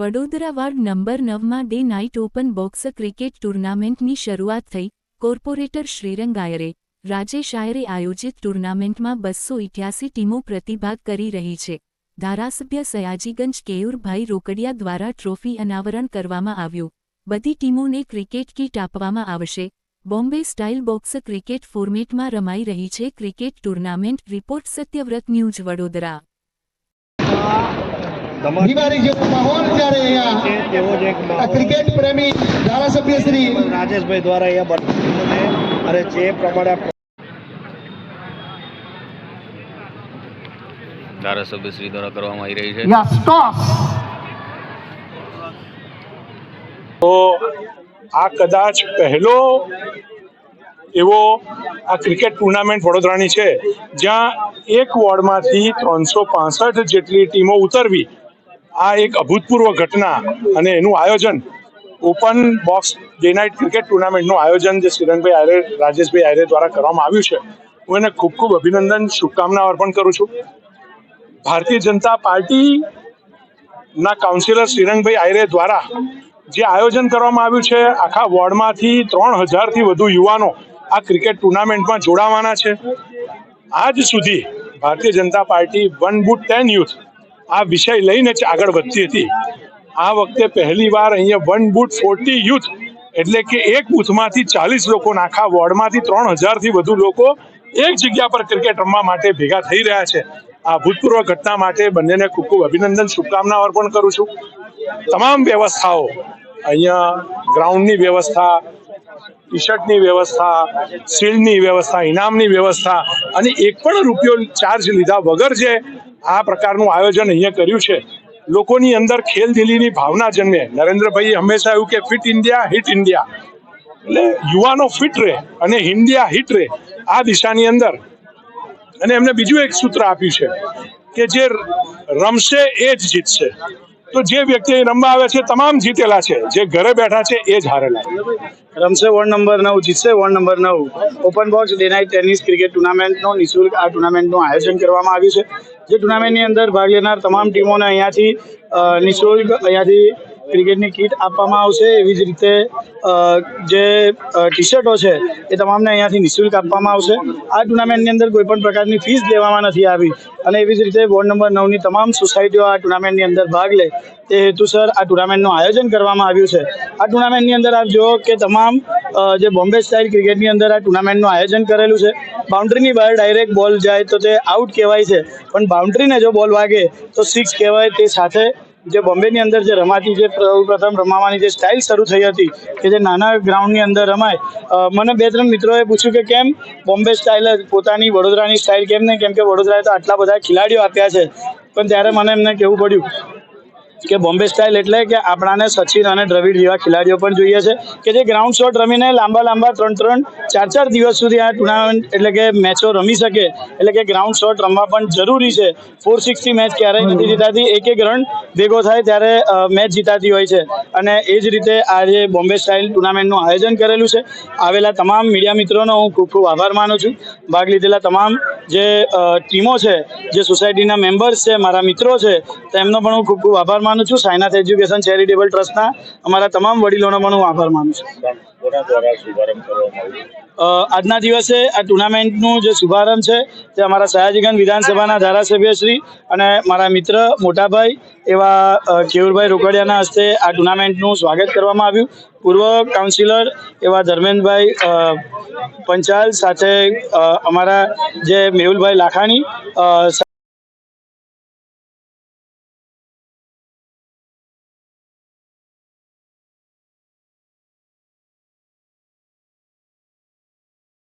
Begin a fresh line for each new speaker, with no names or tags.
Vadodara ward number નવમાં day night open box cricket ટુર્નામેન્ટની શરૂઆત થઈ. કોર્પોરેટર શ્રીરંગ આયરે રાજેશ આયરે આયોજિત ટુર્નામેન્ટમાં બસો ઇઠ્યાસી ટીમો પ્રતિભાગ કરી રહી છે. ધારાસભ્ય સયાજીગંજ કેયુરભાઈ રોકડિયા દ્વારા ટ્રોફી અનાવરણ કરવામાં આવ્યું. બધી ટીમોને ક્રિકેટ કીટ આપવામાં આવશે. બોમ્બે સ્ટાઇલ બોક્સ ક્રિકેટ ફોર્મેટમાં રમાઈ રહી છે cricket tournament. Report Satyavrat news Vadodara.
Diwali જેવો માહોલ જ્યારે
છે
અહીંયા ક્રિકેટ પ્રેમી ધારાસભ્ય શ્રી
રાજેશભાઈ દ્વારા અહીંયા અને જે પ્રમાણે
ધારાસભ્ય શ્રી દ્વારા કરવામાં આવી રહી છે.
તો આ કદાચ પહેલો એવો આ ક્રિકેટ ટુર્નામેન્ટ વડોદરાની છે જ્યાં એક વોર્ડમાંથી ત્રણસો પાસઠ જેટલી ટીમો ઉતરવી આ એક અભૂતપૂર્વ ઘટના અને એનું આયોજન open box day night cricket ટુર્નામેન્ટનું આયોજન જે શ્રીરંગભાઈ આયરે, રાજેશભાઈ આયરે દ્વારા કરવામાં આવ્યું છે, હું એને ખૂબ ખૂબ અભિનંદન, શુભકામના અર્પણ કરું છું. ભારતીય જનતા પાર્ટીના કાઉન્સિલર શ્રીરંગભાઈ આયરે દ્વારા જે આયોજન કરવામાં આવ્યું છે, આખા વોર્ડમાંથી ત્રણ હજારથી વધુ યુવાનો આ ક્રિકેટ ટુર્નામેન્ટમાં જોડાવાના છે. આજ સુધી Bharatiya Janata party one booth ten youth આ વિષય લઈને જ આગળ વધતી હતી. આ વખતે પહેલી વાર અહીંયા વન બુટ ફોર્ટી યુથ એટલે કે એક બૂથમાંથી ચાલીસ લોકો આખા વોર્ડમાંથી ત્રણ હજારથી વધુ લોકો એક જગ્યા પર ક્રિકેટ રમવા માટે ભેગા થઈ રહ્યા છે. આ ભૂતપૂર્વ ઘટના માટે બંનેને ખૂબ ખૂબ અભિનંદન શુભકામના અર્પણ કરું છું. તમામ વ્યવસ્થાઓ અહીંયા ગ્રાઉન્ડની વ્યવસ્થા ટી વ્યવસ્થા શિલ્ડની વ્યવસ્થા, ઇનામની વ્યવસ્થા અને એક પણ રૂપિયો ચાર્જ લીધા વગર જે આ પ્રકારનું આયોજન અહીંયા કર્યું છે. લોકોની અંદર ખેલદિલીની ભાવના જન્મે. નરેન્દ્રભાઈએ હંમેશા એવું કે, ફિટ ઇન્ડિયા, હિટ ઇન્ડિયા. એટલે યુવાનો ફિટ રહે અને ઇન્ડિયા હિટ રહે આ દિશાની અંદર. અને એમને બીજું એક સૂત્ર આપ્યું છે કે જે રમશે એ જ જીતશે. તો જે વ્યક્તિ રમવા આવે છે, તમામ જીતેલા છે. જે ઘરે બેઠા છે, એ જ હારેલા
રમશે વોર્ડ નંબર નવ, જીતશે વોર્ડ નંબર નવ. Open box day night tennis cricket ટુર્નામેન્ટનો નિઃશુલ્ક આ ટુર્નામેન્ટનું આયોજન કરવામાં આવ્યું છે. જે ટુર્નામેન્ટની અંદર ભાગ લેનાર તમામ ટીમોને અહીંયાથી નિઃશુલ્ક અહીંયાથી ક્રિકેટની કીટ આપવામાં આવશે એવી જ રીતે જે ટી શર્ટો છે એ તમામને અહીંયાથી નિઃશુલ્ક આપવામાં આવશે. આ ટુર્નામેન્ટની અંદર કોઈપણ પ્રકારની ફીસ લેવામાં નથી આવી અને એવી જ રીતે વોર્ડ નંબર નવની તમામ સોસાયટીઓ આ ટુર્નામેન્ટની અંદર ભાગ લે. તે હેતુસર આ ટુર્નામેન્ટનું આયોજન કરવામાં આવ્યું છે. આ ટુર્નામેન્ટની અંદર આપ જુઓ કે તમામ જે બોમ્બે સ્ટાઇલ ક્રિકેટની અંદર આ ટુર્નામેન્ટનું આયોજન કરેલું છે. બાઉન્ડ્રીની બહાર ડાયરેક્ટ બોલ જાય તો તે આઉટ કહેવાય છે. પણ બાઉન્ડ્રીને જો બોલ વાગે તો સિક્સ કહેવાય તે સાથે જે બોમ્બેની અંદર જે રમાતી જે પ્ર- પ્રથમ રમાવાની જે સ્ટાઇલ શરૂ થઈ હતી, કે જે નાના ગ્રાઉન્ડની અંદર રમાય મને બે ત્રણ મિત્રોએ પૂછ્યું કે કેમ બોમ્બે સ્ટાઇલ પોતાની વડોદરાની સ્ટાઇલ કેમ નહીં કેમ કે વડોદરાએ તો આટલા બધા ખેલાડીઓ આપ્યા છે. પણ ત્યારે મને એમને કહેવું પડ્યું કે બોમ્બે સ્ટાઇલ એટલે કે આપણાને સચિન અને દ્રવિડ જેવા ખેલાડીઓ પણ જોઈએ છે કે જે ગ્રાઉન્ડ શોટ રમીને લાંબા લાંબા ત્રણ ત્રણ ચાર ચાર દિવસ સુધી આ ટુર્નામેન્ટ એટલે કે મેચો રમી શકે. એટલે કે ગ્રાઉન્ડ શોટ રમવા પણ જરૂરી છે. ફોર સિક્સટી મેચ ક્યારેય નથી જીતાતી. એક એક રન ભેગો થાય ત્યારે મેચ જીતાતી હોય છે. અને એ જ રીતે આજે બોમ્બે સ્ટાઇલ ટુર્નામેન્ટનું આયોજન કરેલું છે આવેલા તમામ મીડિયા મિત્રોનો હું ખૂબ ખૂબ આભાર માનું છું. ભાગ લીધેલા તમામ જે ટીમો છે જે સોસાયટીના મેમ્બર્સ છે મારા મિત્રો છે તેમનો પણ હું ખૂબ ખૂબ આભાર માનું છું. સાયનાથ એજ્યુકેશન ચેરિટેબલ ટ્રસ્ટના અમારા તમામ વડીલોનો પણ હું આભાર માનું છું. આજના દિવસે આ ટુર્નામેન્ટનું જે શુભારંભ છે તે અમારા સયાજીગંજ વિધાનસભાના ધારાસભ્ય શ્રી અને મારા મિત્ર મોટાભાઈ એવા કેવુરભાઈ રોકડિયાના હસ્તે આ ટુર્નામેન્ટનું સ્વાગત કરવામાં આવ્યું. પૂર્વ કાઉન્સિલર એવા ધર્મેન્દ્રભાઈ પંચાલ સાથે અમારા જે મેહુલભાઈ લાખાણી